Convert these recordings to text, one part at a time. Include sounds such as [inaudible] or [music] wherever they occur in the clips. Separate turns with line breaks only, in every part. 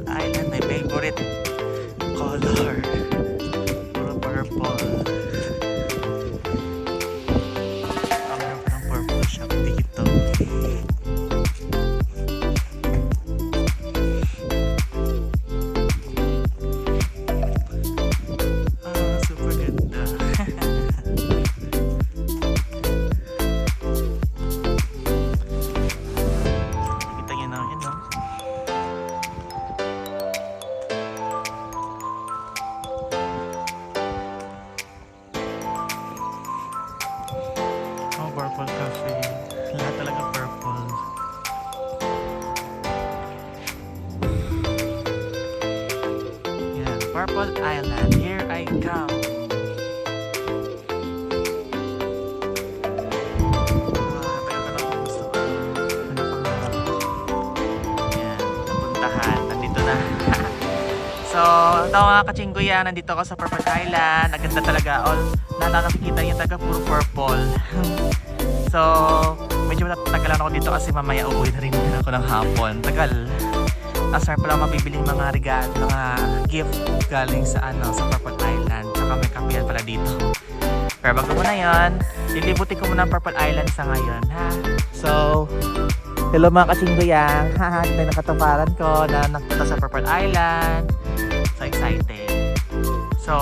Palawan Island, my favorite color. Puro purple. Ang purple siya dito. Cafe. Lahat talaga purple. Yan, Purple Island. Here I come. Yan, [laughs] so, ito mga kachingguya, nandito ako sa Purple Island. Ang ganda talaga. All na na nakikita yung taga puro purple. [laughs] so, medyo natagalan ako dito kasi mamaya uuwi na rin din ako ng hapon. Tagal. Asar pala mabibili mga regalo, mga gift galing sa ano, sa Purple Island. Tsaka may kapihan pala dito. Pero bago mo na yon, lilibutin ko muna ang Purple Island sa ngayon, ha? So, hello mga kasinggoyang. [laughs] Haha, ito yung nakataparan ko na nagpunta sa Purple Island. So excited. So,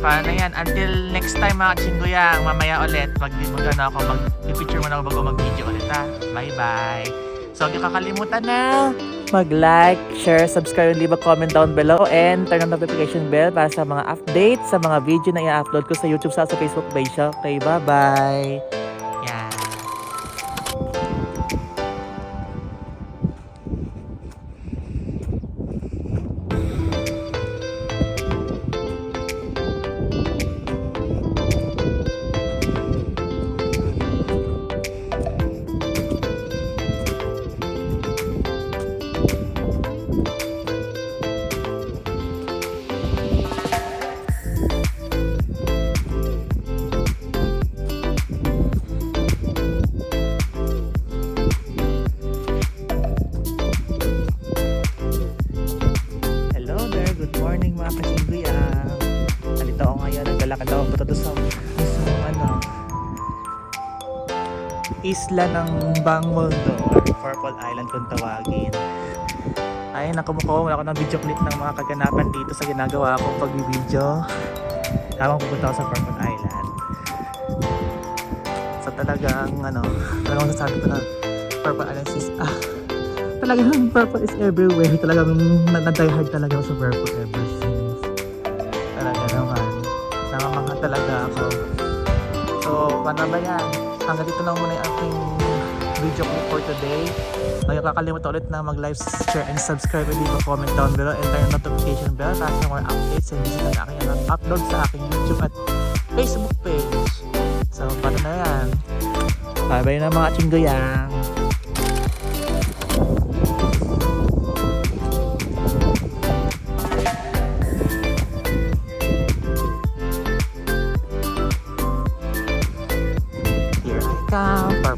paano yan? Until next time mga kasinggoyang, mamaya ulit, mag, mag ano ako, mag-picture muna ako bago mag-video ulit, ha? Bye-bye. So, huwag kakalimutan na mag-like, share, subscribe, leave a comment down below, and turn on notification bell para sa mga updates, sa mga video na i-upload ko sa YouTube sa, sa Facebook page. Okay, bye-bye! Naglalakad ako punta doon sa, sa ano, isla ng Bangoldo or Purple Island kung tawagin. Ay, nakumukuha wala ako ng video clip ng mga kaganapan dito sa ginagawa kong pag-video. Habang pupunta ako sa Purple Island. So talagang ano, talagang masasabi ko na Purple Island is ah, talagang purple is everywhere. Talagang na- na-die hard talaga ako sa purple ever since. Talaga naman. Namamangha talaga ako. So, paano ba yan? Hanggang dito lang muna yung aking video clip for today. Huwag kakalimutan ulit na mag-like, share, and subscribe and leave a comment down below and turn on notification bell para sa more updates and visit ang aking upload sa aking YouTube at Facebook page. So, paano na yan? Bye-bye na mga chinggoyang!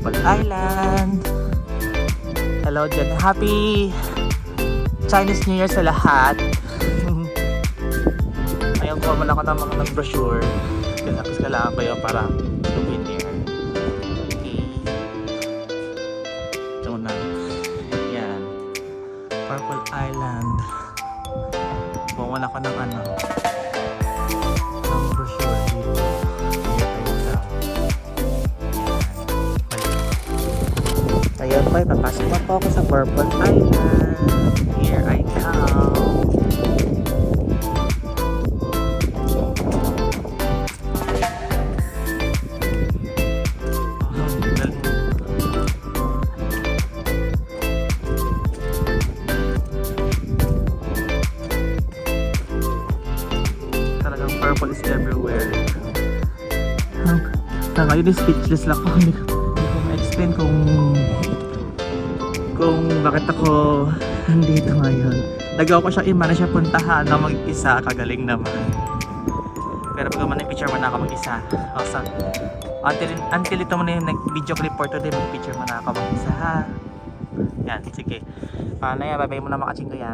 Purple Island. Hello dyan. Happy Chinese New Year sa lahat. [laughs] Ko man ako ng mga ng-brochure. Kasi kailangan pa yun para souvenir. Okay. Ito na. Yan. Purple Island. Buwan ako ng ano. Ng brochure Ayun po, papasok na po ako sa Purple Island. Here I come. Talagang purple is everywhere. Sa ngayon, speechless lang ako. Hindi [laughs] ko hindi ko ma-explain kung kung bakit ako [laughs] nandito ngayon. Nagawa ko siya imana siya puntahan na mag-isa, kagaling naman. Pero pag man picture mo na ako mag-isa. O, until, until ito mo na yung video clip for today, mag-picture mo na ako mag-isa ha. Yan, sige. Paano yan? Babay mo na mga kachinggo yan.